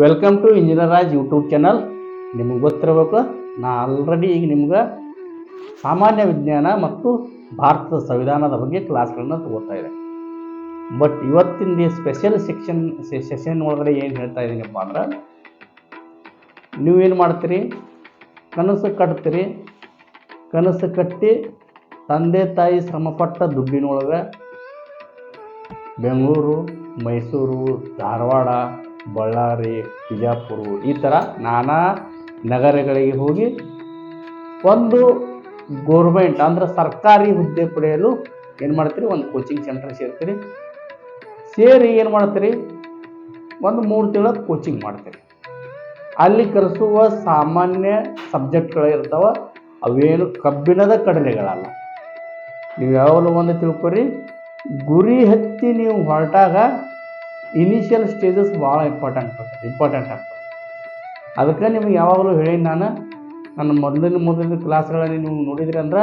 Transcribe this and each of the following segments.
Welcome to engineer Raj YouTube channel ನಿಮಗೆ ಗೊತ್ತಿರಬೇಕು, ನಾ ಆಲ್ರೆಡಿ ಈಗ ನಿಮ್ಗೆ ಸಾಮಾನ್ಯ ವಿಜ್ಞಾನ ಮತ್ತು ಭಾರತದ ಸಂವಿಧಾನದ ಬಗ್ಗೆ ಕ್ಲಾಸ್ಗಳನ್ನ ತಗೋತಾ ಇದೆ ಬಟ್ ಇವತ್ತಿನ ಸ್ಪೆಷಲ್ ಸೆಕ್ಷನ್ ಸೆಷನ್ ಒಳಗಡೆ ಏನು ಹೇಳ್ತಾ ಇದ್ದೀನಪ್ಪ ಅಂದ್ರೆ, ನೀವೇನು ಮಾಡ್ತೀರಿ? ಕನಸು ಕಟ್ತೀರಿ. ಕನಸು ಕಟ್ಟಿ ತಂದೆ ತಾಯಿ ಶ್ರಮಪಟ್ಟ ದುಡ್ಡಿನೊಳಗೆ ಬೆಂಗಳೂರು, ಮೈಸೂರು, ಧಾರವಾಡ ಬಳ್ಳಾರಿ, ಬಿಜಾಪುರ ಈ ಥರ ನಾನಾ ನಗರಗಳಿಗೆ ಹೋಗಿ ಒಂದು ಗೌರ್ಮೆಂಟ್ ಅಂದ್ರೆ ಸರ್ಕಾರಿ ಹುದ್ದೆ ಪಡೆಯಲು ಏನು ಮಾಡ್ತೀರಿ? ಒಂದು ಕೋಚಿಂಗ್ ಸೆಂಟರ್ ಸೇರ್ತೀರಿ. ಸೇರಿ ಏನು ಮಾಡ್ತೀರಿ? ಒಂದು ಮೂರು ತಿಂಗಳ ಕೋಚಿಂಗ್ ಮಾಡ್ತೀರಿ. ಅಲ್ಲಿ ಕಲಿಸುವ ಸಾಮಾನ್ಯ ಸಬ್ಜೆಕ್ಟ್ಗಳು ಇರ್ತಾವೆ. ಅವೇನು ಕಬ್ಬಿಣದ ಕಡಲೆಗಳಲ್ಲ. ನೀವು ಯಾವಾಗಲೂ ಒಂದು ತಿಳ್ಕೊರಿ. ಗುರಿ ಹತ್ತಿ ನೀವು ಹೊರಟಾಗ ಇನಿಷಿಯಲ್ ಸ್ಟೇಜಸ್ ಭಾಳ ಇಂಪಾರ್ಟೆಂಟ್ ಇಂಪಾರ್ಟೆಂಟ್ ಆಗ್ತದೆ. ಅದಕ್ಕೆ ನಿಮ್ಗೆ ಯಾವಾಗಲೂ ಹೇಳಿ ನಾನು, ನನ್ನ ಮೊದಲಿನ ಮೊದಲಿನ ಕ್ಲಾಸ್ಗಳಲ್ಲಿ ನೀವು ನೋಡಿದ್ರಿ ಅಂದ್ರೆ,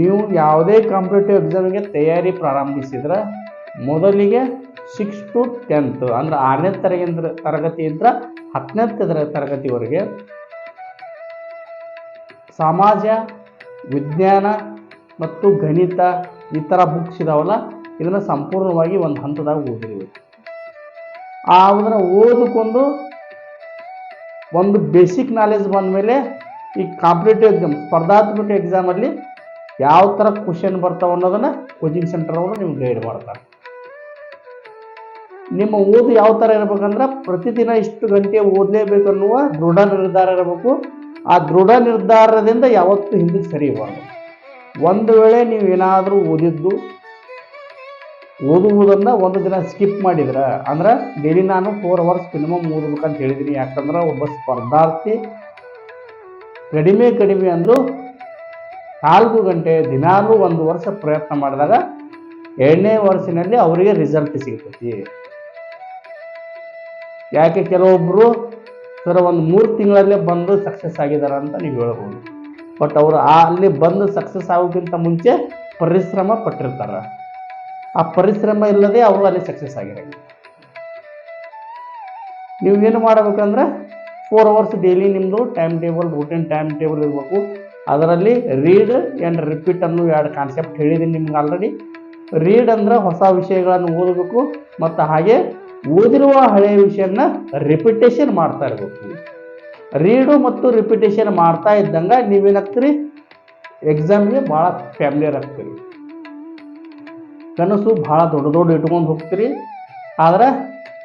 ನೀವು ಯಾವುದೇ ಕಾಂಪಿಟೇಟಿವ್ ಎಕ್ಸಾಮ್ಗೆ ತಯಾರಿ ಪ್ರಾರಂಭಿಸಿದ್ರೆ, ಮೊದಲಿಗೆ ಸಿಕ್ಸ್ ಟು ಟೆಂತ್ ಅಂದ್ರೆ ಆರನೇ ತರಗತಿ ತರಗತಿಯಿಂದ ಹತ್ತನೇ ತರ ತರಗತಿವರೆಗೆ ಸಮಾಜ, ವಿಜ್ಞಾನ ಮತ್ತು ಗಣಿತ ಈ ಥರ ಬುಕ್ಸ್ ಇದಾವಲ್ಲ, ಇದನ್ನು ಸಂಪೂರ್ಣವಾಗಿ ಒಂದು ಹಂತದಾಗ ಓದಿರ್ಬೇಕು ಆ ಅದನ್ನು ಓದಿಕೊಂಡು ಒಂದು ಬೇಸಿಕ್ ನಾಲೆಜ್ ಬಂದ ಮೇಲೆ ಈ ಕಾಂಪಿಟೇಟಿವ್ ಎಕ್ಸಾಮ್ ಸ್ಪರ್ಧಾತ್ಮಕ ಎಕ್ಸಾಮಲ್ಲಿ ಯಾವ ಥರ ಕ್ವಶನ್ ಬರ್ತಾವೆ ಅನ್ನೋದನ್ನು ಕೋಚಿಂಗ್ ಸೆಂಟರ್ ಅವರು ನಿಮ್ಗೆ ಗೈಡ್ ಮಾಡ್ತಾರೆ. ನಿಮ್ಮ ಓದು ಯಾವ ಥರ ಇರ್ಬೇಕಂದ್ರೆ ಪ್ರತಿದಿನ ಇಷ್ಟು ಗಂಟೆ ಓದಲೇಬೇಕು ಅನ್ನುವ ದೃಢ ನಿರ್ಧಾರ ಇರಬೇಕು. ಆ ದೃಢ ನಿರ್ಧಾರದಿಂದ ಯಾವತ್ತೂ ಹಿಂದಕ್ಕೆ ಸರಿಯಬಾರ್ದು ಒಂದು ವೇಳೆ ನೀವು ಏನಾದರೂ ಓದಿದ್ದು ಓದುವುದನ್ನು ಒಂದು ದಿನ ಸ್ಕಿಪ್ ಮಾಡಿದ್ರೆ, ಅಂದ್ರೆ ಡೈಲಿ ನಾನು ಫೋರ್ ಅವರ್ಸ್ ಮಿನಿಮಮ್ ಓದ್ಬೇಕಂತ ಹೇಳಿದ್ದೀನಿ ಯಾಕಂದ್ರೆ ಒಬ್ಬ ಸ್ಪರ್ಧಾರ್ಥಿ ಕಡಿಮೆ ಕಡಿಮೆ ಅಂದರು ನಾಲ್ಕು ಗಂಟೆ, ದಿನಾಲೂ ಒಂದು ವರ್ಷ ಪ್ರಯತ್ನ ಮಾಡಿದಾಗ ಎರಡನೇ ವರ್ಷಿನಲ್ಲಿ ಅವರಿಗೆ ರಿಸಲ್ಟ್ ಸಿಗ್ತೈತಿ. ಯಾಕೆ ಕೆಲವೊಬ್ಬರು ಸರ್ ಒಂದು ಮೂರು ತಿಂಗಳಲ್ಲೇ ಬಂದು ಸಕ್ಸಸ್ ಆಗಿದ್ದಾರೆ ಅಂತ ನೀವು ಹೇಳ್ಬೋದು. ಬಟ್ ಅವರು ಅಲ್ಲಿ ಬಂದು ಸಕ್ಸಸ್ ಆಗೋಕ್ಕಿಂತ ಮುಂಚೆ ಪರಿಶ್ರಮ ಪಟ್ಟಿರ್ತಾರೆ. ಆ ಪರಿಶ್ರಮ ಇಲ್ಲದೆ ಅವರು ಅಲ್ಲಿ ಸಕ್ಸಸ್ ಆಗಿರಂಗಿಲ್ಲ ನೀವು ಏನು ಮಾಡಬೇಕಂದ್ರೆ ಫೋರ್ ಅವರ್ಸ್ ಡೈಲಿ ನಿಮ್ಮದು time table routine time table ಇರಬೇಕು. ಅದರಲ್ಲಿ ರೀಡ್ ಆ್ಯಂಡ್ ರಿಪೀಟ್ ಅನ್ನೋ ಎರಡು ಕಾನ್ಸೆಪ್ಟ್ ಹೇಳಿದ್ದೀನಿ ನಿಮ್ಗೆ ಆಲ್ರೆಡಿ ರೀಡ್ ಅಂದ್ರೆ ಹೊಸ ವಿಷಯಗಳನ್ನು ಓದಬೇಕು ಮತ್ತು ಹಾಗೆ ಓದಿರುವ ಹಳೆಯ ವಿಷಯನ ರಿಪಿಟೇಷನ್ ಮಾಡ್ತಾ ಇರಬೇಕು. ರೀಡು ಮತ್ತು ರಿಪಿಟೇಷನ್ ಮಾಡ್ತಾ ಇದ್ದಂಗೆ ನೀವೇನಾಗ್ತೀರಿ ಎಕ್ಸಾಮ್ಗೆ ಭಾಳ ಫ್ಯಾಮಿಲಿಯರ್ ಆಗ್ತೀರಿ. ಕನಸು ಭಾಳ ದೊಡ್ಡ ದೊಡ್ಡ ಇಟ್ಕೊಂಡು ಹೋಗ್ತೀರಿ. ಆದರೆ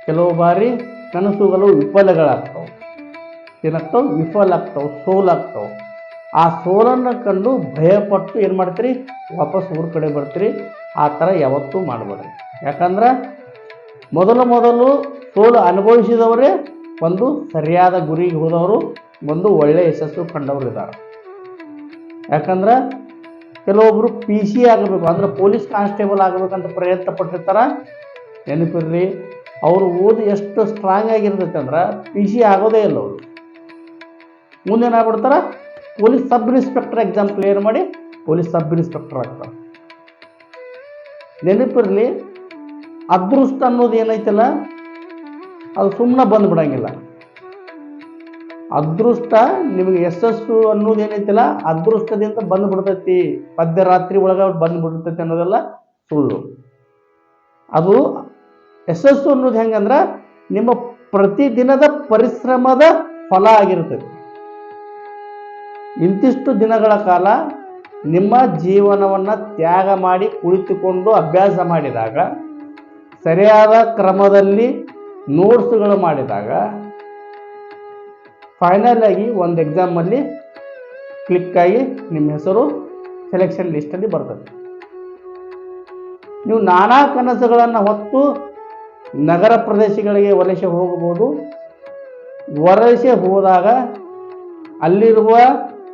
ಕೆಲವು ಬಾರಿ ಕನಸುಗಳು ವಿಫಲಗಳಾಗ್ತವೆ. ಏನಾಗ್ತವೆ? ವಿಫಲ ಆಗ್ತಾವೆ ಸೋಲಾಗ್ತಾವೆ. ಆ ಸೋಲನ್ನು ಕಂಡು ಭಯಪಟ್ಟು ಏನು ಮಾಡ್ತೀರಿ? ವಾಪಸ್ ಊರ ಕಡೆ ಬರ್ತೀರಿ. ಆ ಥರ ಯಾವತ್ತೂ ಮಾಡಬೇಡ್ರಿ ಯಾಕಂದ್ರೆ ಮೊದಲು ಮೊದಲು ಸೋಲು ಅನುಭವಿಸಿದವರೇ ಒಂದು ಸರಿಯಾದ ಗುರಿಗೆ ಹೋದವರು, ಒಂದು ಒಳ್ಳೆಯ ಯಶಸ್ಸು ಕಂಡವರು ಇದ್ದಾರೆ ಯಾಕಂದ್ರೆ ಕೆಲವೊಬ್ಬರು ಪಿ ಸಿ ಆಗಬೇಕು, ಅಂದ್ರೆ ಪೊಲೀಸ್ ಕಾನ್ಸ್ಟೇಬಲ್ ಆಗಬೇಕಂತ ಪ್ರಯತ್ನ ಪಟ್ಟಿರ್ತಾರೆ. ನೆನಪಿರ್ರಿ, ಅವರು ಓದಿ ಎಷ್ಟು ಸ್ಟ್ರಾಂಗ್ ಆಗಿರ್ತೈತೆ ಅಂದ್ರೆ ಪಿ ಸಿ ಆಗೋದೇ ಇಲ್ಲ ಅವರು. ಮುಂದೇನಾಗ್ಬಿಡ್ತಾರೆ police sub inspector exam clear ಮಾಡಿ ಪೊಲೀಸ್ ಸಬ್ ಇನ್ಸ್ಪೆಕ್ಟರ್ ಆಗ್ತಾರೆ. ನೆನಪಿರಲಿ, ಅದೃಷ್ಟ ಅನ್ನೋದು ಏನೈತಲ್ಲ, ಅದು ಸುಮ್ಮನೆ ಬಂದ್ಬಿಡಂಗಿಲ್ಲ. ಅದೃಷ್ಟ ನಿಮಗೆ ಯಶಸ್ಸು ಅನ್ನೋದು ಏನೈತಿಲ್ಲ, ಅದೃಷ್ಟದಿಂದ ಬಂದ್ಬಿಡ್ತೈತಿ ಮಧ್ಯರಾತ್ರಿ ಒಳಗೆ ಬಂದ್ಬಿಡ್ತೈತಿ ಅನ್ನೋದೆಲ್ಲ ಸುಳ್ಳು. ಅದು ಯಶಸ್ಸು ಅನ್ನೋದು ಹೆಂಗಂದ್ರೆ ನಿಮ್ಮ ಪ್ರತಿದಿನದ ಪರಿಶ್ರಮದ ಫಲ ಆಗಿರ್ತೈತಿ. ಇಂತಿಷ್ಟು ದಿನಗಳ ಕಾಲ ನಿಮ್ಮ ಜೀವನವನ್ನು ತ್ಯಾಗ ಮಾಡಿ ಕುಳಿತುಕೊಂಡು ಅಭ್ಯಾಸ ಮಾಡಿದಾಗ, ಸರಿಯಾದ ಕ್ರಮದಲ್ಲಿ ನೋಟ್ಸ್ಗಳು ಮಾಡಿದಾಗ ಫೈನಲ್ ಆಗಿ ಒಂದು ಎಕ್ಸಾಮಲ್ಲಿ ಕ್ಲಿಕ್ಕಾಗಿ ನಿಮ್ಮ ಹೆಸರು ಸೆಲೆಕ್ಷನ್ ಲಿಸ್ಟಲ್ಲಿ ಬರ್ತದೆ. ನೀವು ನಾನಾ ಕನಸುಗಳನ್ನು ಹೊತ್ತು ನಗರ ಪ್ರದೇಶಗಳಿಗೆ ವಲಸೆ ಹೋಗಬಹುದು. ವಲಸೆ ಹೋದಾಗ ಅಲ್ಲಿರುವ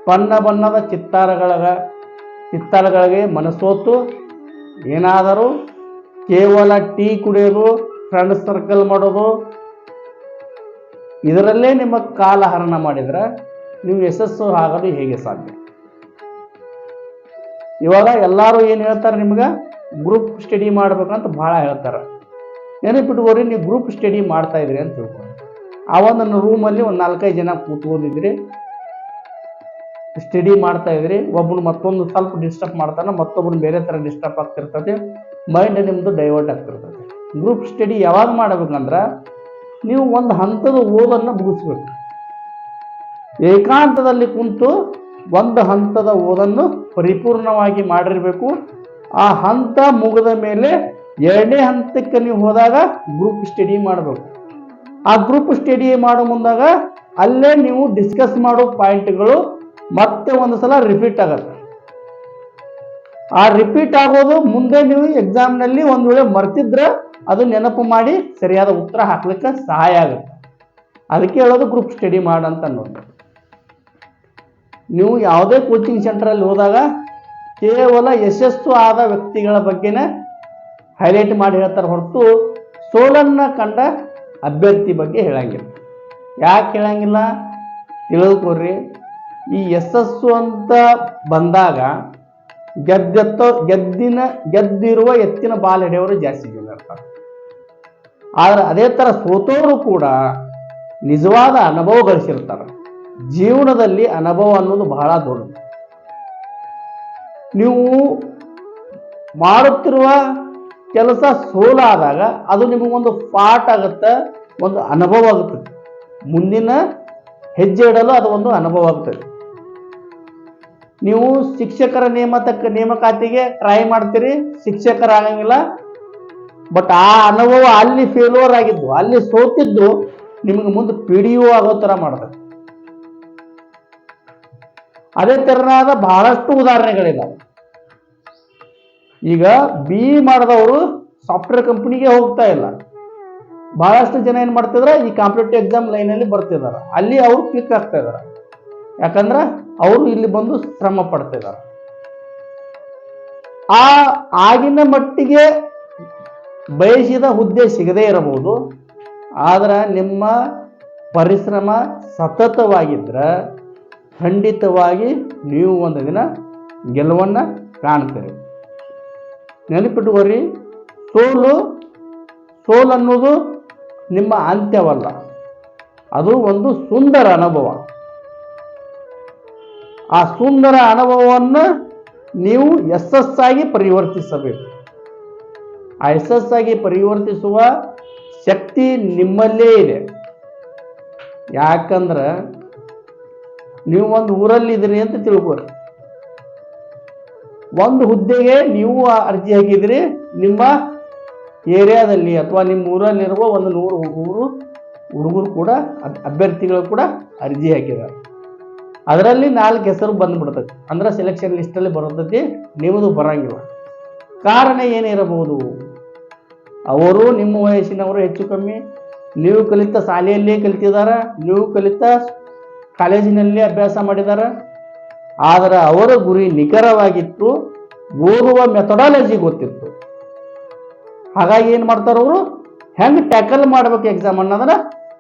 ಬಣ್ಣ ಬಣ್ಣದ ಚಿತ್ತಾರಗಳ, ಚಿತ್ತಾರಗಳಿಗೆ ಮನಸ್ಸೋತು ಏನಾದರೂ ಕೇವಲ ಟೀ ಕುಡಿಯೋದು ಫ್ರೆಂಡ್ ಸರ್ಕಲ್ ಮಾಡೋದು ಇದರಲ್ಲೇ ನಿಮ್ಮ ಕಾಲ ಹರಣ ಮಾಡಿದ್ರೆ ನೀವು ಯಶಸ್ಸು ಆಗಲು ಹೇಗೆ ಸಾಧ್ಯ? ಇವಾಗ ಎಲ್ಲರೂ ಏನು ಹೇಳ್ತಾರೆ ನಿಮ್ಗೆ? ಗ್ರೂಪ್ ಸ್ಟಡಿ ಮಾಡ್ಬೇಕಂತ ಭಾಳ ಹೇಳ್ತಾರೆ. ನೆನಪಿಟ್ಕೋರಿ ನೀವು ಗ್ರೂಪ್ ಸ್ಟಡಿ ಮಾಡ್ತಾ ಇದ್ರಿ ಅಂತ ತಿಳ್ಕೊಂಡು ಆ ರೂಮಲ್ಲಿ ಒಂದು ನಾಲ್ಕೈದು ಜನ ಕೂತ್ಕೊಂಡಿದ್ರಿ ಸ್ಟಡಿ ಮಾಡ್ತಾ ಇದ್ರಿ ಒಬ್ಬನು ಮತ್ತೊಂದು ಸ್ವಲ್ಪ ಡಿಸ್ಟರ್ಬ್ ಮಾಡ್ತಾನೆ ಮತ್ತೊಬ್ಬನು ಬೇರೆ ಥರ ಡಿಸ್ಟರ್ಬ್ ಆಗ್ತಿರ್ತದೆ. ಮೈಂಡ್ ನಿಮ್ಮದು ಡೈವರ್ಟ್ ಆಗ್ತಿರ್ತದೆ. ಗ್ರೂಪ್ ಸ್ಟಡಿ ಯಾವಾಗ ಮಾಡಬೇಕಂದ್ರೆ ನೀವು ಒಂದು ಹಂತದ ಓದನ್ನು ಮುಗಿಸ್ಬೇಕು. ಏಕಾಂತದಲ್ಲಿ ಕುಂತು ಒಂದು ಹಂತದ ಓದನ್ನು ಪರಿಪೂರ್ಣವಾಗಿ ಮಾಡಿರಬೇಕು. ಆ ಹಂತ ಮುಗಿದ ಮೇಲೆ ಎರಡನೇ ಹಂತಕ್ಕೆ ನೀವು ಹೋದಾಗ ಗ್ರೂಪ್ ಸ್ಟಡಿ ಮಾಡಬೇಕು. ಆ ಗ್ರೂಪ್ ಸ್ಟಡಿ ಮಾಡೋ ಮುಂದಾಗ ಅಲ್ಲೇ ನೀವು ಡಿಸ್ಕಸ್ ಮಾಡೋ ಪಾಯಿಂಟ್ಗಳು ಮತ್ತೆ ಒಂದು ಸಲ ರಿಪೀಟ್ ಆಗತ್ತೆ. ಆ ರಿಪೀಟ್ ಆಗೋದು ಮುಂದೆ ನೀವು ಎಕ್ಸಾಮ್ನಲ್ಲಿ ಒಂದು ವೇಳೆ ಮರ್ತಿದ್ರೆ ಅದು ನೆನಪು ಮಾಡಿ ಸರಿಯಾದ ಉತ್ತರ ಹಾಕ್ಲಿಕ್ಕೆ ಸಹಾಯ ಆಗುತ್ತೆ. ಅದಕ್ಕೆ ಹೇಳೋದು ಗ್ರೂಪ್ ಸ್ಟಡಿ ಮಾಡಂತ ಅನ್ನೋದು. ನೀವು ಯಾವುದೇ ಕೋಚಿಂಗ್ ಸೆಂಟ್ರಲ್ಲಿ ಹೋದಾಗ ಕೇವಲ ಯಶಸ್ಸು ಆದ ವ್ಯಕ್ತಿಗಳ ಬಗ್ಗೆನೇ ಹೈಲೈಟ್ ಮಾಡಿ ಹೇಳ್ತಾರೆ ಹೊರತು ಸೋಲನ್ನ ಕಂಡ ಅಭ್ಯರ್ಥಿ ಬಗ್ಗೆ ಹೇಳಂಗಿಲ್ಲ. ಯಾಕೆ ಹೇಳಂಗಿಲ್ಲ? ತಿಳಿದುಕೊರ್ರಿ ಈ ಯಶಸ್ಸು ಅಂತ ಬಂದಾಗ ಗೆದ್ದೆತ್ತೋ ಗೆದ್ದಿನ ಗೆದ್ದಿರುವ ಎತ್ತಿನ ಬಾಲ್ ಹಿಡಿಯೋರು ಜಾಸ್ತಿ ಜನ ಇರ್ತಾರೆ. ಆದ್ರೆ ಅದೇ ಥರ ಸೋತೋರು ಕೂಡ ನಿಜವಾದ ಅನುಭವ ಗಳಿಸಿರ್ತಾರೆ. ಜೀವನದಲ್ಲಿ ಅನುಭವ ಅನ್ನೋದು ಬಹಳ ದೊಡ್ಡದು. ನೀವು ಮಾಡುತ್ತಿರುವ ಕೆಲಸ ಸೋಲಾದಾಗ ಅದು ನಿಮಗೊಂದು ಪಾಠ ಆಗುತ್ತೆ, ಒಂದು ಅನುಭವ ಆಗುತ್ತದೆ ಮುಂದಿನ ಹೆಜ್ಜೆ ಇಡಲು ಅದು ಒಂದು ಅನುಭವ ಆಗ್ತದೆ ನೀವು ಶಿಕ್ಷಕರ ನೇಮಕ ನೇಮಕಾತಿಗೆ ಟ್ರೈ ಮಾಡ್ತೀರಿ, ಶಿಕ್ಷಕರಾಗಂಗಿಲ್ಲ ಬಟ್ ಆ ಅನುಭವ ಅಲ್ಲಿ ಫೇಲ್ಯೂರ್ ಆಗಿದ್ದು, ಅಲ್ಲಿ ಸೋತಿದ್ದು ನಿಮಗೆ ಮುಂದೆ ಪಿ ಡಿ ಆಗೋ ಥರ ಮಾಡಿದೆ ಅದೇ ತೆರನಾದ ಬಹಳಷ್ಟು ಉದಾಹರಣೆಗಳಿಲ್ಲ ಈಗ ಬಿ ಮಾಡಿದವರು ಸಾಫ್ಟ್ವೇರ್ ಕಂಪ್ನಿಗೆ ಹೋಗ್ತಾ ಇಲ್ಲ. ಬಹಳಷ್ಟು ಜನ ಏನು ಮಾಡ್ತಿದ್ರೆ, ಈ ಕಾಂಪಿಟೇಟಿವ್ ಎಕ್ಸಾಮ್ ಲೈನಲ್ಲಿ ಬರ್ತಿದ್ದಾರೆ ಅಲ್ಲಿ ಅವರು ಕ್ಲಿಕ್ ಆಗ್ತಾ ಇದ್ದಾರೆ ಯಾಕಂದ್ರೆ ಅವರು ಇಲ್ಲಿ ಬಂದು ಶ್ರಮ ಪಡ್ತಿದ್ದಾರೆ ಆ ಆಗಿನ ಮಟ್ಟಿಗೆ ಬಯಸಿದ ಹುದ್ದೆ ಸಿಗದೇ ಇರಬಹುದು. ಆದ್ರೆ ನಿಮ್ಮ ಪರಿಶ್ರಮ ಸತತವಾಗಿದ್ರೆ ಖಂಡಿತವಾಗಿ ನೀವು ಒಂದು ದಿನ ಗೆಲುವನ್ನು ಕಾಣ್ತೀರಿ. ನೆನಪಿಟ್ಟುಕೊರಿ ಸೋಲು ಸೋಲು ಅನ್ನೋದು ನಿಮ್ಮ ಅಂತ್ಯವಲ್ಲ. ಅದು ಒಂದು ಸುಂದರ ಅನುಭವ. ಆ ಸುಂದರ ಅನುಭವವನ್ನು ನೀವು ಯಶಸ್ಸಾಗಿ ಪರಿವರ್ತಿಸಬೇಕು. ಯಶಸ್ಸಾಗಿ ಪರಿವರ್ತಿಸುವ ಶಕ್ತಿ ನಿಮ್ಮಲ್ಲೇ ಇದೆ. ಯಾಕಂದ್ರೆ ನೀವು ಒಂದು ಊರಲ್ಲಿ ಊರಲ್ಲಿದ್ದೀರಿ ಅಂತ ತಿಳ್ಕೊರಿ ಒಂದು ಹುದ್ದೆಗೆ ನೀವು ಅರ್ಜಿ ಹಾಕಿದ್ರಿ, ನಿಮ್ಮ ಏರಿಯಾದಲ್ಲಿ ಅಥವಾ ನಿಮ್ಮ ಊರಲ್ಲಿರುವ ಒಂದು ನೂರು ಹುಡುಗರು ಹುಡುಗರು ಕೂಡ, ಅಭ್ಯರ್ಥಿಗಳು ಕೂಡ ಅರ್ಜಿ ಹಾಕಿದ್ದಾರೆ. ಅದರಲ್ಲಿ ನಾಲ್ಕು ಹೆಸರು ಬಂದ್ಬಿಡ್ತದೆ. ಅಂದ್ರೆ ಸೆಲೆಕ್ಷನ್ ಲಿಸ್ಟಲ್ಲಿ ಬರ್ತೈತಿ ನಿಮ್ಮದು ಬರಂಗಿಲ್ಲ. ಕಾರಣ ಏನಿರಬಹುದು? ಅವರು ನಿಮ್ಮ ವಯಸ್ಸಿನವರು ಹೆಚ್ಚು ಕಮ್ಮಿ. ನೀವು ಕಲಿತ ಶಾಲೆಯಲ್ಲೇ ಕಲಿತಿದ್ದಾರೆ. ನೀವು ಕಲಿತ ಕಾಲೇಜಿನಲ್ಲಿ ಅಭ್ಯಾಸ ಮಾಡಿದ್ದಾರೆ. ಆದರೆ ಅವರ ಗುರಿ ನಿಖರವಾಗಿತ್ತು. ಓದುವ ಮೆಥಡಾಲಜಿ ಗೊತ್ತಿತ್ತು. ಹಾಗಾಗಿ ಏನು ಮಾಡ್ತಾರೆ ಅವರು? ಹೆಂಗೆ ಟ್ಯಾಕಲ್ ಮಾಡ್ಬೇಕು ಎಕ್ಸಾಮ್ ಅನ್ನೋದನ್ನ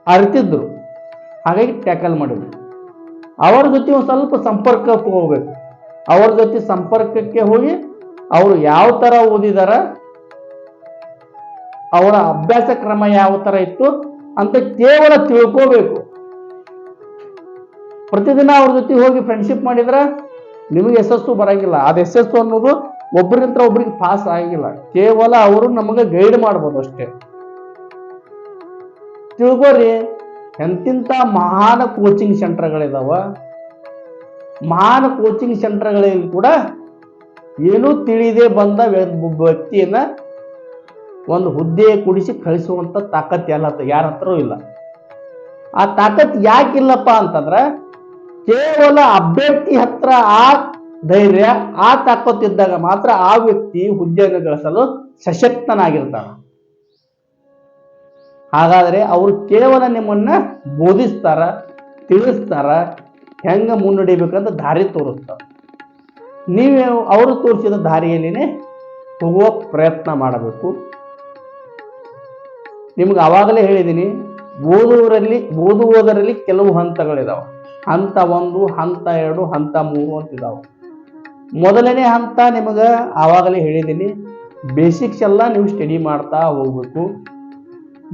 ಅರಿತಿದ್ರು. ಹಾಗಾಗಿ ಟ್ಯಾಕಲ್ ಮಾಡಿದ್ರು. ಅವರ ಜೊತೆ ಒಂದು ಸ್ವಲ್ಪ ಸಂಪರ್ಕಕ್ಕೆ ಹೋಗ್ಬೇಕು. ಅವ್ರ ಜೊತೆ ಸಂಪರ್ಕಕ್ಕೆ ಹೋಗಿ ಅವರು ಯಾವ ಥರ ಓದಿದಾರ? ಅವರ ಅಭ್ಯಾಸ ಕ್ರಮ ಯಾವ ಥರ ಇತ್ತು ಅಂತ ಕೇವಲ ತಿಳ್ಕೋಬೇಕು. ಪ್ರತಿದಿನ ಅವ್ರ ಜೊತೆ ಹೋಗಿ ಫ್ರೆಂಡ್ಶಿಪ್ ಮಾಡಿದ್ರೆ ನಿಮಗೆ ಯಶಸ್ಸು ಬರಂಗಿಲ್ಲ. ಅದು ಯಶಸ್ಸು ಅನ್ನೋದು ಒಬ್ಬರಿಂದ ಒಬ್ರಿಗೆ ಪಾಸ್ ಆಗಿಲ್ಲ. ಕೇವಲ ಅವರು ನಮಗೆ ಗೈಡ್ ಮಾಡ್ಬೋದು ಅಷ್ಟೇ. ತಿಳ್ಕೊರಿ, ಎಂತಿಂತ ಮಹಾನ್ ಕೋಚಿಂಗ್ ಸೆಂಟರ್ಗಳಿದಾವ ಮಹಾನ್ ಕೋಚಿಂಗ್ ಸೆಂಟರ್ಗಳಲ್ಲಿ ಕೂಡ ಏನೂ ತಿಳಿದೇ ಬಂದ ವ್ಯಕ್ತಿಯನ್ನ ಒಂದು ಹುದ್ದೆ ಕುಡಿಸಿ ಕಳಿಸುವಂತ ತಾಕತ್ ಎಲ್ಲ ಯಾರ ಹತ್ರ ಇಲ್ಲ. ಆ ತಾಕತ್ ಯಾಕಿಲ್ಲಪ್ಪ ಅಂತಂದ್ರೆ ಕೇವಲ ಅಭ್ಯರ್ಥಿ ಹತ್ರ ಆ ಧೈರ್ಯ, ಆ ತಾಕತ್ತಿದ್ದಾಗ ಮಾತ್ರ ಆ ವ್ಯಕ್ತಿ ಹುದ್ದೆಯನ್ನು ಗಳಿಸಲು ಸಶಕ್ತನಾಗಿರ್ತಾನೆ. ಹಾಗಾದ್ರೆ ಅವರು ಕೇವಲ ನಿಮ್ಮನ್ನ ಬೋಧಿಸ್ತಾರ, ತಿಳಿಸ್ತಾರ, ಹೆಂಗ ಮುನ್ನಡಿಬೇಕಂತ ದಾರಿ ತೋರಿಸ್ತಾರ. ನೀವೇ ಅವರು ತೋರಿಸಿದ ದಾರಿಯಲ್ಲಿನೇ ಹೋಗುವ ಪ್ರಯತ್ನ ಮಾಡಬೇಕು. ನಿಮ್ಗೆ ಆವಾಗಲೇ ಹೇಳಿದ್ದೀನಿ ಓದುವರಲ್ಲಿ, ಓದುವುದರಲ್ಲಿ ಕೆಲವು ಹಂತಗಳಿದಾವೆ. ಹಂತ ಒಂದು, ಹಂತ ಎರಡು, ಹಂತ ಮೂರು ಅಂತ ಇದಾವೆ ಮೊದಲನೇ ಹಂತ ನಿಮಗೆ ಆವಾಗಲೇ ಹೇಳಿದ್ದೀನಿ ಬೇಸಿಕ್ಸ್ ಎಲ್ಲ ನೀವು ಸ್ಟಡಿ ಮಾಡ್ತಾ ಹೋಗ್ಬೇಕು.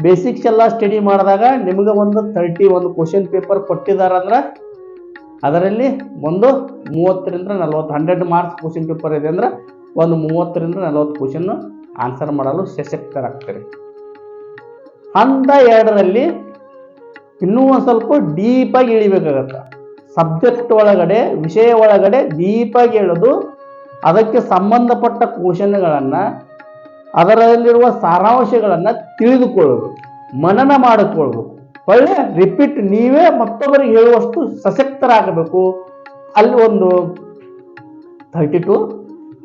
ಬೇಸಿಕ್ಸ್ ಎಲ್ಲ ಸ್ಟಡಿ ಮಾಡಿದಾಗ ನಿಮಗೆ ಒಂದು ತರ್ಟಿ ಒಂದು ಕ್ವಶನ್ ಪೇಪರ್ ಕೊಟ್ಟಿದ್ದಾರೆ ಅಂದ್ರೆ ಅದರಲ್ಲಿ ಒಂದು ಮೂವತ್ತರಿಂದ ನಲ್ವತ್ತು ಹಂಡ್ರೆಡ್ ಮಾರ್ಕ್ಸ್ ಕ್ವಶನ್ ಪೇಪರ್ ಇದೆ ಅಂದ್ರೆ ಒಂದು ಮೂವತ್ತರಿಂದ ನಲ್ವತ್ತು ಕ್ವಶನ್ ಆನ್ಸರ್ ಮಾಡಲು ಸಶಕ್ತರಾಗ್ತಾರೆ. ಹಂತ ಎರಡರಲ್ಲಿ ಇನ್ನೂ ಒಂದು ಸ್ವಲ್ಪ ಡೀಪಾಗಿ ಇಳಿಬೇಕಾಗತ್ತೆ. ಸಬ್ಜೆಕ್ಟ್ ಒಳಗಡೆ, ವಿಷಯ ಒಳಗಡೆ ಡೀಪಾಗಿ ಇಳಿದು ಅದಕ್ಕೆ ಸಂಬಂಧಪಟ್ಟ ಕ್ವಶನ್ಗಳನ್ನು ಅದರಲ್ಲಿರುವ ಸಾರಾಂಶಗಳನ್ನು ತಿಳಿದುಕೊಳ್ಳೋದು, ಮನನ ಮಾಡಿಕೊಳ್ಳಬೇಕು ಒಳ್ಳೆ ರಿಪೀಟ್ ನೀವೇ ಮತ್ತೊಬ್ಬರಿಗೆ ಹೇಳುವಷ್ಟು ಸಶಕ್ತರಾಗಬೇಕು. ಅಲ್ಲಿ ಒಂದು ಥರ್ಟಿ ಟು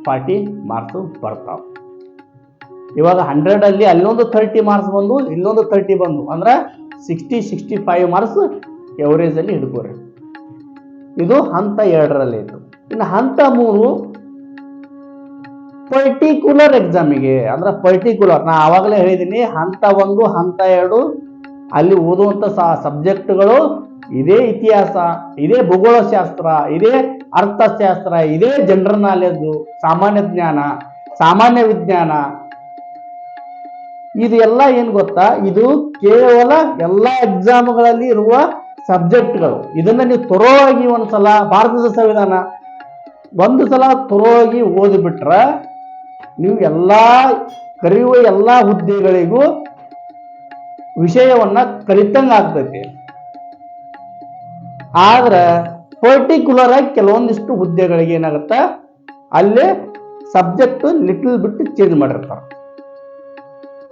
ಫಾರ್ಟಿ ಮಾರ್ಕ್ಸು ಬರ್ತಾವೆ. ಇವಾಗ ಹಂಡ್ರೆಡಲ್ಲಿ ಅಲ್ಲೊಂದು ಥರ್ಟಿ ಮಾರ್ಕ್ಸ್ ಬಂದು, ಇಲ್ಲೊಂದು ತರ್ಟಿ ಬಂದು. ಅಂದ್ರೆ ಸಿಕ್ಸ್ಟಿ ಸಿಕ್ಸ್ಟಿ ಫೈವ್ ಮಾರ್ಕ್ಸ್ ಎವರೇಜಲ್ಲಿ ಹಿಡ್ಕೋರಿ. ಇದು ಹಂತ ಎರಡರಲ್ಲಿ ಇತ್ತು ಇನ್ನು ಹಂತ ಮೂರು ಪರ್ಟಿಕ್ಯುಲರ್ ಎಕ್ಸಾಮಿಗೆ ಅಂದ್ರೆ ಪರ್ಟಿಕ್ಯುಲರ್ ನಾ ಆವಾಗಲೇ ಹೇಳಿದ್ದೀನಿ ಹಂತ ಒಂದು, ಹಂತ ಎರಡು, ಅಲ್ಲಿ ಓದುವಂಥ ಸಬ್ಜೆಕ್ಟ್ಗಳು ಇದೇ ಇತಿಹಾಸ, ಇದೇ ಭೂಗೋಳಶಾಸ್ತ್ರ, ಇದೇ ಅರ್ಥಶಾಸ್ತ್ರ, ಇದೇ ಜನರಲ್ ನಾಲೆಜು ಸಾಮಾನ್ಯ ಜ್ಞಾನ, ಸಾಮಾನ್ಯ ವಿಜ್ಞಾನ ಇದು ಎಲ್ಲ ಏನು ಗೊತ್ತಾ? ಇದು ಕೇವಲ ಎಲ್ಲ ಎಕ್ಸಾಮ್ಗಳಲ್ಲಿ ಇರುವ ಸಬ್ಜೆಕ್ಟ್ಗಳು ಇದನ್ನ ನೀವು ತೊರೋವಾಗಿ ಒಂದ್ಸಲ, ಭಾರತದ ಸಂವಿಧಾನ ಒಂದು ಸಲ ತೊರೋವಾಗಿ ಓದಿಬಿಟ್ರೆ ನೀವು ಎಲ್ಲ, ಕರೆಯುವ ಎಲ್ಲ ಹುದ್ದೆಗಳಿಗೂ ವಿಷಯವನ್ನ ಕಲಿತಂಗ ಆಗ್ತೈತಿ. ಆದ್ರೆ ಪರ್ಟಿಕ್ಯುಲರ್ ಆಗಿ ಕೆಲವೊಂದಿಷ್ಟು ಹುದ್ದೆಗಳಿಗೆ ಏನಾಗುತ್ತೆ? ಅಲ್ಲಿ ಸಬ್ಜೆಕ್ಟ್ ಲಿಟಲ್ ಬಿಟ್ಟು ಚೇಂಜ್ ಮಾಡಿರ್ತಾರೆ.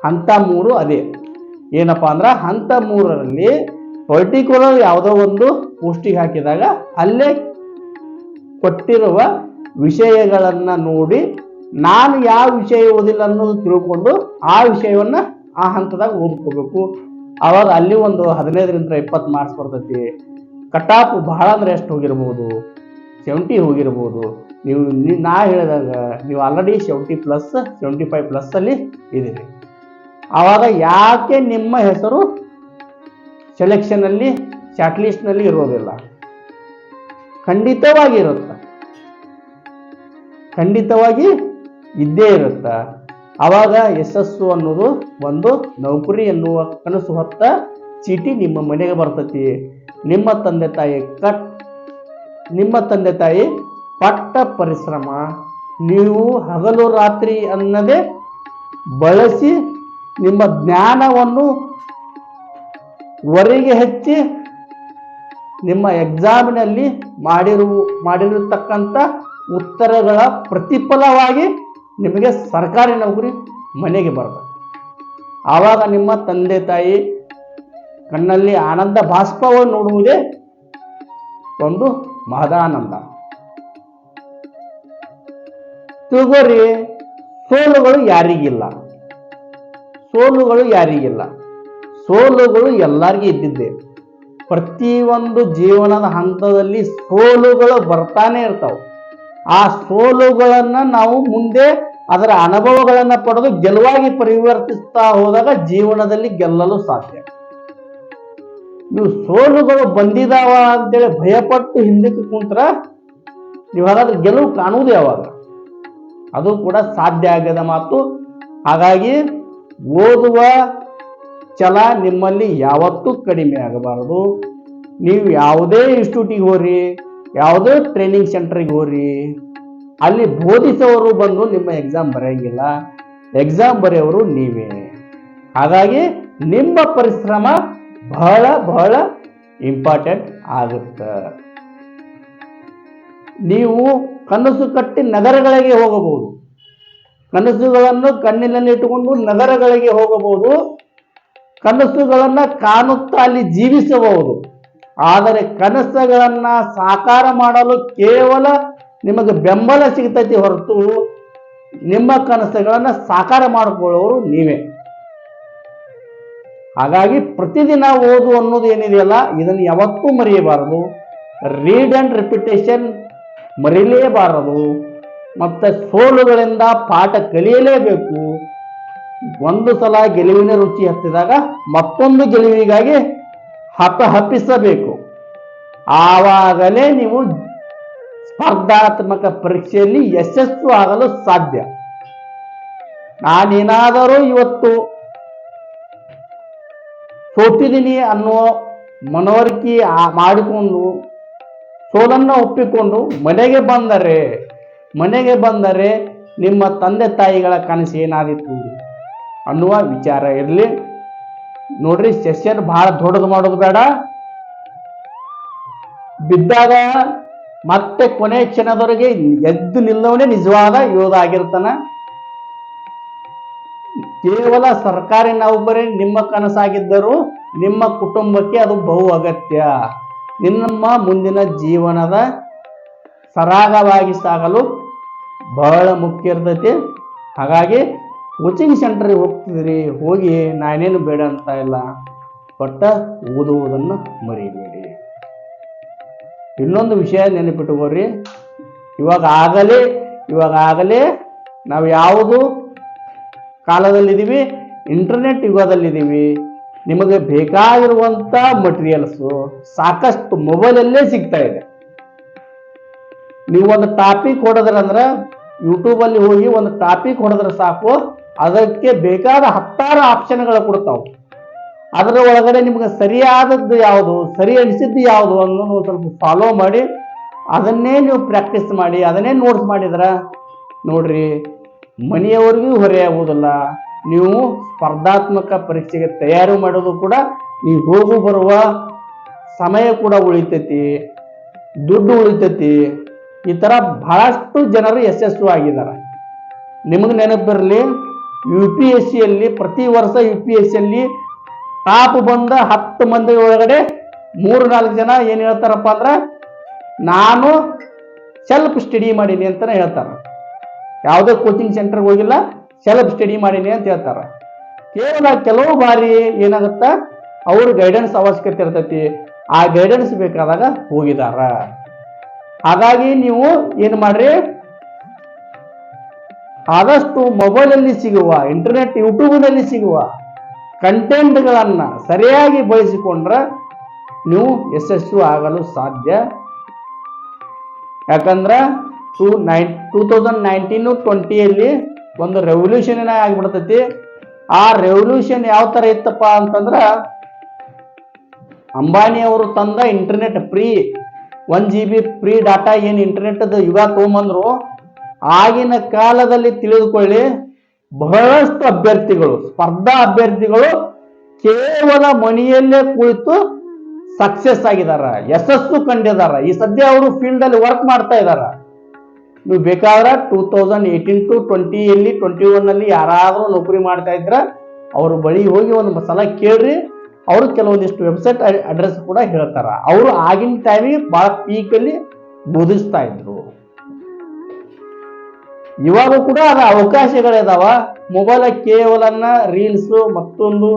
ಹಂತ ಮೂರು ಅದೇ. ಏನಪ್ಪ ಅಂದ್ರೆ ಹಂತ ಮೂರರಲ್ಲಿ ಪರ್ಟಿಕ್ಯುಲರ್ ಯಾವುದೋ ಒಂದು ಪುಷ್ಟಿಗೆ ಹಾಕಿದಾಗ ಅಲ್ಲೇ ಕೊಟ್ಟಿರುವ ವಿಷಯಗಳನ್ನು ನೋಡಿ ನಾನು ಯಾವ ವಿಷಯ ಓದಿಲ್ಲ ಅನ್ನೋದು ತಿಳ್ಕೊಂಡು ಆ ವಿಷಯವನ್ನ ಆ ಹಂತದಾಗ ಓದ್ಕೋಬೇಕು. ಅವಾಗ ಅಲ್ಲಿ ಒಂದು ಹದಿನೈದರಿಂದ ಇಪ್ಪತ್ತು ಮಾರ್ಕ್ಸ್ ಬರ್ತೈತಿ. ಕಟಾಪ್ ಬಹಳ ಅಂದ್ರೆ ಎಷ್ಟು ಹೋಗಿರ್ಬೋದು? ಸೆವೆಂಟಿ ಹೋಗಿರ್ಬೋದು. ನೀವು, ನೀ- ಹೇಳಿದಾಗ ನೀವು already seventy plus seventy five plus ಅಲ್ಲಿ ಇದ್ದೀರಿ. ಆವಾಗ ಯಾಕೆ ನಿಮ್ಮ ಹೆಸರು ಸೆಲೆಕ್ಷನಲ್ಲಿ ಲಿಸ್ಟ್ನಲ್ಲಿ ಇರೋದಿಲ್ಲ? ಖಂಡಿತವಾಗಿ ಇರುತ್ತೆ? ಖಂಡಿತವಾಗಿ ಇದ್ದೇ ಇರುತ್ತೆ? ಆವಾಗ ಯಶಸ್ಸು ಅನ್ನೋದು ಒಂದು ನೌಕರಿ ಎನ್ನುವ ಕನಸು ಹೊತ್ತ ಚೀಟಿ ನಿಮ್ಮ ಮನೆಗೆ ಬರ್ತತಿ. ನಿಮ್ಮ ತಂದೆ ತಾಯಿ ಕಟ್, ನಿಮ್ಮ ತಂದೆ ತಾಯಿ ಪಟ್ಟ ಪರಿಶ್ರಮ. ನೀವು ಹಗಲು ರಾತ್ರಿ ಅನ್ನದೇ ಬಳಸಿ ನಿಮ್ಮ ಜ್ಞಾನವನ್ನು ವರೆಗೆ ಹೆಚ್ಚಿ ನಿಮ್ಮ ಎಕ್ಸಾಮಿನಲ್ಲಿ ಮಾಡಿರುವ ಮಾಡಿರತಕ್ಕಂಥ ಉತ್ತರಗಳ ಪ್ರತಿಫಲವಾಗಿ ನಿಮಗೆ ಸರ್ಕಾರಿ ನೌಕರಿ ಮನೆಗೆ ಬರಬೇಕು. ಆವಾಗ ನಿಮ್ಮ ತಂದೆ, ತಾಯಿ ಕಣ್ಣಲ್ಲಿ ಆನಂದ ಭಾಸ್ಪವನ್ನು ನೋಡುವುದೇ ಒಂದು ಮಹದಾನಂದ. ತಿಳ್ಕೊರಿ ಸೋಲುಗಳು ಯಾರಿಗಿಲ್ಲ. ಸೋಲುಗಳು ಯಾರಿಗಿಲ್ಲ ಸೋಲುಗಳು ಎಲ್ಲರಿಗೂ ಇದ್ದಿದ್ದೆ. ಪ್ರತಿಯೊಂದು ಜೀವನದ ಹಂತದಲ್ಲಿ ಸೋಲುಗಳು ಬರ್ತಾನೆ ಇರ್ತಾವೆ. ಆ ಸೋಲುಗಳನ್ನು ನಾವು ಮುಂದೆ ಅದರ ಅನುಭವಗಳನ್ನು ಪಡೆದು ಗೆಲುವಾಗಿ ಪರಿವರ್ತಿಸ್ತಾ ಹೋದಾಗ ಜೀವನದಲ್ಲಿ ಗೆಲ್ಲಲು ಸಾಧ್ಯ. ನೀವು ಸೋಲುಗಳು ಬಂದಿದಾವ ಅಂತೇಳಿ ಭಯಪಟ್ಟು ಹಿಂದಕ್ಕೆ ಕುಂತ್ರ ಹಾಗಾದ್ರೆ ಗೆಲುವು ಕಾಣುವುದು ಯಾವಾಗ? ಅದು ಕೂಡ ಸಾಧ್ಯ ಆಗದ ಮಾತು. ಹಾಗಾಗಿ ಓದುವ ಛಲ ನಿಮ್ಮಲ್ಲಿ ಯಾವತ್ತೂ ಕಡಿಮೆ ಆಗಬಾರದು. ನೀವು ಯಾವುದೇ ಇನ್ಸ್ಟಿಟ್ಯೂಟಿಗೆ ಹೋಗ್ರಿ, ಯಾವುದೇ ಟ್ರೈನಿಂಗ್ ಸೆಂಟ್ರಿಗೆ ಹೋಗ್ರಿ, ಅಲ್ಲಿ ಬೋಧಿಸೋರು ಬಂದು ನಿಮ್ಮ ಎಕ್ಸಾಮ್ ಬರೆಯಂಗಿಲ್ಲ. ಎಕ್ಸಾಮ್ ಬರೆಯೋರು ನೀವೇ. ಹಾಗಾಗಿ ನಿಮ್ಮ ಪರಿಶ್ರಮ ಬಹಳ ಬಹಳ ಇಂಪಾರ್ಟೆಂಟ್ ಆಗುತ್ತೆ. ನೀವು ಕನಸು ಕಟ್ಟಿ ನಗರಗಳಿಗೆ ಹೋಗಬಹುದು. ಕನಸುಗಳನ್ನು ಕಣ್ಣಿನಲ್ಲಿ ಇಟ್ಟುಕೊಂಡು ನಗರಗಳಿಗೆ ಹೋಗಬಹುದು. ಕನಸುಗಳನ್ನು ಕಾಣುತ್ತಾ ಅಲ್ಲಿ ಜೀವಿಸಬಹುದು. ಆದರೆ ಕನಸುಗಳನ್ನು ಸಾಕಾರ ಮಾಡಲು ಕೇವಲ ನಿಮಗೆ ಬೆಂಬಲ ಸಿಗ್ತೈತಿ ಹೊರತು ನಿಮ್ಮ ಕನಸುಗಳನ್ನು ಸಾಕಾರ ಮಾಡಿಕೊಳ್ಳೋರು ನೀವೇ. ಹಾಗಾಗಿ ಪ್ರತಿದಿನ ಓದು ಅನ್ನೋದು ಏನಿದೆಯಲ್ಲ ಇದನ್ನು ಯಾವತ್ತೂ ಮರೆಯಬಾರದು. ರೀಡ್ ಅಂಡ್ ರಿಪಿಟೇಷನ್ ಮರೀಲೇಬಾರದು. ಮತ್ತೆ ಸೋಲುಗಳಿಂದ ಪಾಠ ಕಲಿಯಲೇಬೇಕು. ಒಂದು ಸಲ ಗೆಲುವಿನ ರುಚಿ ಹತ್ತಿದಾಗ ಮತ್ತೊಂದು ಗೆಲುವಿಗಾಗಿ ಹಪ ಹಪ್ಪಿಸಬೇಕು ಆವಾಗಲೇ ನೀವು ಸ್ಪರ್ಧಾತ್ಮಕ ಪರೀಕ್ಷೆಯಲ್ಲಿ ಯಶಸ್ಸು ಆಗಲು ಸಾಧ್ಯ. ನಾನೇನಾದರೂ ಇವತ್ತು ಸೋತಿದ್ದೀನಿ ಅನ್ನೋ ಮನವರಿಕೆ ಮಾಡಿಕೊಂಡು ಸೋಲನ್ನು ಒಪ್ಪಿಕೊಂಡು ಮನೆಗೆ ಬಂದರೆ ಮನೆಗೆ ಬಂದರೆ ನಿಮ್ಮ ತಂದೆ ತಾಯಿಗಳ ಕನಸು ಏನಾದಿತ್ತು ಅನ್ನುವ ವಿಚಾರ ಇರಲಿ. ನೋಡ್ರಿ ಸೆಷನ್ ಬಹಳ ದೊಡ್ಡದು ಮಾಡೋದು ಬೇಡ. ಬಿದ್ದಾಗ ಮತ್ತೆ ಕೊನೆ ಕ್ಷಣದವರೆಗೆ ಎದ್ದು ನಿಲ್ಲವನೇ ನಿಜವಾದ ಯೋಧ ಆಗಿರ್ತಾನ. ಕೇವಲ ಸರ್ಕಾರಿ ನೌಕರಿ ನಿಮ್ಮ ಕನಸಾಗಿದ್ದರೂ ನಿಮ್ಮ ಕುಟುಂಬಕ್ಕೆ ಅದು ಬಹು ಅಗತ್ಯ. ನಿಮ್ಮ ಮುಂದಿನ ಜೀವನದ ಸರಾಗವಾಗಿ ಸಾಗಲು ಬಹಳ ಮುಖ್ಯ ಇರ್ತೈತಿ. ಹಾಗಾಗಿ ಕೋಚಿಂಗ್ ಸೆಂಟ್ರಿಗೆ ಹೋಗ್ತಿದ್ರಿ, ಹೋಗಿ ನಾನೇನು ಬೇಡ ಅಂತ ಇಲ್ಲ. ಬಟ್ಟ ಓದುವುದನ್ನು ಮರಿಬೇಡಿ. ಇನ್ನೊಂದು ವಿಷಯ ನೆನಪಿಟ್ಕೋರಿ ಇವಾಗ ಆಗಲೇ ಇವಾಗ ಆಗಲೇ, ನಾವು ಯಾವುದು ಕಾಲದಲ್ಲಿದ್ದೀವಿ ಇಂಟರ್ನೆಟ್ ಯುಗದಲ್ಲಿದ್ದೀವಿ. ನಿಮಗೆ ಬೇಕಾಗಿರುವಂಥ ಮಟೀರಿಯಲ್ಸು ಸಾಕಷ್ಟು ಮೊಬೈಲಲ್ಲೇ ಸಿಗ್ತಾ ಇದೆ. ನೀವು ಒಂದು ಟಾಪಿಕ್ ಹೊಡೆದ್ರಂದ್ರೆ ಯೂಟ್ಯೂಬಲ್ಲಿ ಹೋಗಿ ಒಂದು ಟಾಪಿಕ್ ಹೊಡೆದ್ರೆ ಸಾಕು. ಅದಕ್ಕೆ ಬೇಕಾದ ಹತ್ತಾರು ಆಪ್ಷನ್ಗಳು ಕೊಡ್ತಾವೆ. ಅದರ ಒಳಗಡೆ ನಿಮ್ಗೆ ಸರಿಯಾದದ್ದು ಯಾವುದು, ಸರಿ ಅನಿಸಿದ್ದು ಯಾವುದು ಅನ್ನೋದು ಸ್ವಲ್ಪ ಫಾಲೋ ಮಾಡಿ, ಅದನ್ನೇ ನೀವು ಪ್ರಾಕ್ಟೀಸ್ ಮಾಡಿ, ಅದನ್ನೇ ನೋಟ್ಸ್ ಮಾಡಿದ್ರೆ, ನೋಡ್ರಿ, ಮನೆಯವರಿಗೂ ಹೊರೆಯಾಗುವುದಿಲ್ಲ ನೀವು ಸ್ಪರ್ಧಾತ್ಮಕ ಪರೀಕ್ಷೆಗೆ ತಯಾರಿ ಮಾಡೋದು ಕೂಡ ನೀವು ಹೋಗು ಬರುವ ಸಮಯ ಕೂಡ ಉಳಿತೈತಿ, ದುಡ್ಡು ಉಳಿತೈತಿ. ಈ ಥರ ಬಹಳಷ್ಟು ಜನರು ಯಶಸ್ವಿ ಆಗಿದ್ದಾರೆ ನಿಮಗೆ ನೆನಪಿರಲಿ ಯು ಪಿ ಎಸ್ ಸಿಯಲ್ಲಿ ಪ್ರತಿ ವರ್ಷ ಯು ಪಿ ಎಸ್ ಸಿಯಲ್ಲಿ ಟಾಪ್ ಬಂದ ಹತ್ತು ಮಂದಿ ಒಳಗಡೆ ಮೂರು ನಾಲ್ಕು ಜನ ಏನು ಹೇಳ್ತಾರಪ್ಪ ಅಂದ್ರೆ, ನಾನು ಸೆಲ್ಫ್ ಸ್ಟಡಿ ಮಾಡೀನಿ ಅಂತಲೇ ಹೇಳ್ತಾರೆ. ಯಾವುದೇ ಕೋಚಿಂಗ್ ಸೆಂಟರ್ಗೆ ಹೋಗಿಲ್ಲ, ಸೆಲ್ಫ್ ಸ್ಟಡಿ ಮಾಡೀನಿ ಅಂತ ಹೇಳ್ತಾರೆ. ಕೇವಲ ಕೆಲವು ಬಾರಿ ಏನಾಗುತ್ತೆ, ಅವ್ರ ಗೈಡೆನ್ಸ್ ಅವಶ್ಯಕತೆ ಇರ್ತೈತಿ. ಆ ಗೈಡೆನ್ಸ್ ಬೇಕಾದಾಗ ಹೋಗಿದಾರ ಹಾಗಾಗಿ ನೀವು ಏನು ಮಾಡ್ರಿ? ಆದಷ್ಟು ಮೊಬೈಲಲ್ಲಿ ಸಿಗುವ ಇಂಟರ್ನೆಟ್ ಯೂಟ್ಯೂಬ್ನಲ್ಲಿ ಸಿಗುವ ಕಂಟೆಂಟ್ಗಳನ್ನು ಸರಿಯಾಗಿ ಬಳಸಿಕೊಂಡ್ರೆ ನೀವು ಯಶಸ್ವಿ ಆಗಲು ಸಾಧ್ಯ. ಯಾಕಂದ್ರೆ two nine two thousand nineteen ಟ್ವೆಂಟಿಯಲ್ಲಿ ಒಂದು ರೆವಲ್ಯೂಷನ್ ಆಗಿಬಿಡ್ತೈತಿ. ಆ ರೆವಲ್ಯೂಷನ್ ಯಾವ ಥರ ಇತ್ತಪ್ಪ ಅಂತಂದ್ರೆ ಅಂಬಾನಿಯವರು ತಂದ internet free one G B free data ಏನು ಇಂಟರ್ನೆಟ್ ಯುಗ ತೊಗೊಂಬಂದ್ರು, ಆಗಿನ ಕಾಲದಲ್ಲಿ ತಿಳಿದುಕೊಳ್ಳಿ, ಬಹಳಷ್ಟು ಅಭ್ಯರ್ಥಿಗಳು, ಸ್ಪರ್ಧಾ ಅಭ್ಯರ್ಥಿಗಳು ಕೇವಲ ಮನೆಯಲ್ಲೇ ಕುಳಿತು ಸಕ್ಸಸ್ ಆಗಿದಾರ, ಯಶಸ್ಸು ಕಂಡಿದಾರ. ಈ ಸದ್ಯ ಅವರು ಫೀಲ್ಡ್ ಅಲ್ಲಿ ವರ್ಕ್ ಮಾಡ್ತಾ ಇದ್ದಾರೆ ನೀವು ಬೇಕಾದ್ರೆ ಟೂ ತೌಸಂಡ್ ಏಯ್ಟೀನ್ ಟು ಟ್ವೆಂಟಿಯಲ್ಲಿ ಟ್ವೆಂಟಿ ಒನ್ನಲ್ಲಿ ಯಾರಾದರೂ ನೌಕರಿ ಮಾಡ್ತಾ ಇದ್ರೆ, ಅವ್ರ ಬಳಿ ಹೋಗಿ ಒಂದು ಸಲ ಕೇಳ್ರಿ. ಅವರು ಕೆಲವೊಂದಿಷ್ಟು ವೆಬ್ಸೈಟ್ ಅಡ್ರೆಸ್ ಕೂಡ ಹೇಳ್ತಾರೆ. ಅವರು ಆಗಿನ ಟೈಮಿಗೆ ಭಾಳ ಪೀಕಲ್ಲಿ ಬೋಧಿಸ್ತಾ ಇದ್ರು. ಇವಾಗ ಕೂಡ ಅದ ಅವಕಾಶಗಳಿದಾವ. ಮೊಬೈಲ್ ಕೇವಲನ್ನ ರೀಲ್ಸ್ ಮತ್ತೊಂದು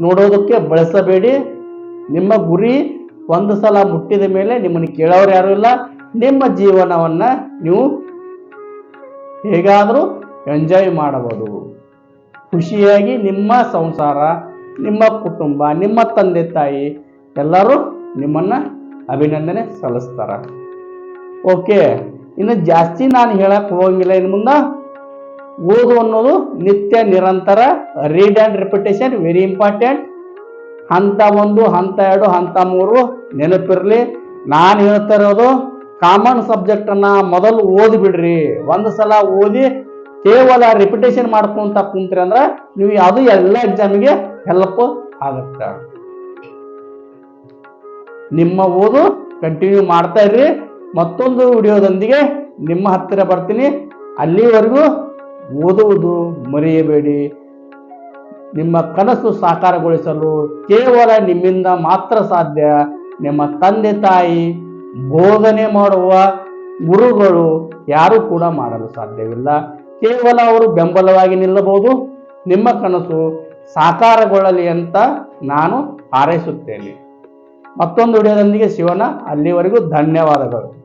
ನೋಡೋದಕ್ಕೆ ಬಳಸಬೇಡಿ. ನಿಮ್ಮ ಗುರಿ ಒಂದು ಸಲ ಮುಟ್ಟಿದ ಮೇಲೆ ನಿಮ್ಮನ್ನು ಕೇಳೋರು ಯಾರು ಇಲ್ಲ. ನಿಮ್ಮ ಜೀವನವನ್ನ ನೀವು ಹೇಗಾದರೂ ಎಂಜಾಯ್ ಮಾಡಬಹುದು. ಖುಷಿಯಾಗಿ ನಿಮ್ಮ ಸಂಸಾರ ನಿಮ್ಮ ಕುಟುಂಬ, ನಿಮ್ಮ ತಂದೆ ತಾಯಿ ಎಲ್ಲರೂ ನಿಮ್ಮನ್ನ ಅಭಿನಂದನೆ ಸಲ್ಲಿಸ್ತಾರೆ. ಓಕೆ, ಇನ್ನು ಜಾಸ್ತಿ ನಾನು ಹೇಳಕ್ಕೆ ಹೋಗಂಗಿಲ್ಲ. ಇನ್ನು ಮುಂದೆ ಓದು ಅನ್ನೋದು ನಿತ್ಯ ನಿರಂತರ read and repetition very important ಹಂತ ಒಂದು, ಹಂತ ಎರಡು, ಹಂತ ಮೂರು ನೆನಪಿರಲಿ. ನಾನು ಹೇಳ್ತಾ ಇರೋದು ಕಾಮನ್ ಸಬ್ಜೆಕ್ಟನ್ನು ಮೊದಲು ಓದಿಬಿಡ್ರಿ. ಒಂದು ಸಲ ಓದಿ ಕೇವಲ ರಿಪಿಟೇಷನ್ ಮಾಡ್ಕೊಂತ ಕುಂತ್ರಿ ಅಂದ್ರೆ ನೀವು ಯಾವುದು ಎಲ್ಲ ಎಕ್ಸಾಮಿಗೆ ಹೆಲ್ಪ್ ಆಗುತ್ತೆ. ನಿಮ್ಮ ಓದು ಕಂಟಿನ್ಯೂ ಮಾಡ್ತಾ ಇರ್ರಿ. ಮತ್ತೊಂದು ವಿಡಿಯೋದೊಂದಿಗೆ ನಿಮ್ಮ ಹತ್ತಿರ ಬರ್ತೀನಿ. ಅಲ್ಲಿವರೆಗೂ ಓದುವುದು ಮರೆಯಬೇಡಿ. ನಿಮ್ಮ ಕನಸು ಸಾಕಾರಗೊಳಿಸಲು ಕೇವಲ ನಿಮ್ಮಿಂದ ಮಾತ್ರ ಸಾಧ್ಯ. ನಿಮ್ಮ ತಂದೆ ತಾಯಿ, ಬೋಧನೆ ಮಾಡುವ ಗುರುಗಳು ಯಾರೂ ಕೂಡ ಮಾಡಲು ಸಾಧ್ಯವಿಲ್ಲ. ಕೇವಲ ಅವರು ಬೆಂಬಲವಾಗಿ ನಿಲ್ಲಬಹುದು. ನಿಮ್ಮ ಕನಸು ಸಾಕಾರಗೊಳ್ಳಲಿ ಅಂತ ನಾನು ಹಾರೈಸುತ್ತೇನೆ. ಮತ್ತೊಂದು ವಿಡಿಯೋದೊಂದಿಗೆ ಶಿವನ ಅಲ್ಲಿವರೆಗೂ ಧನ್ಯವಾದಗಳು.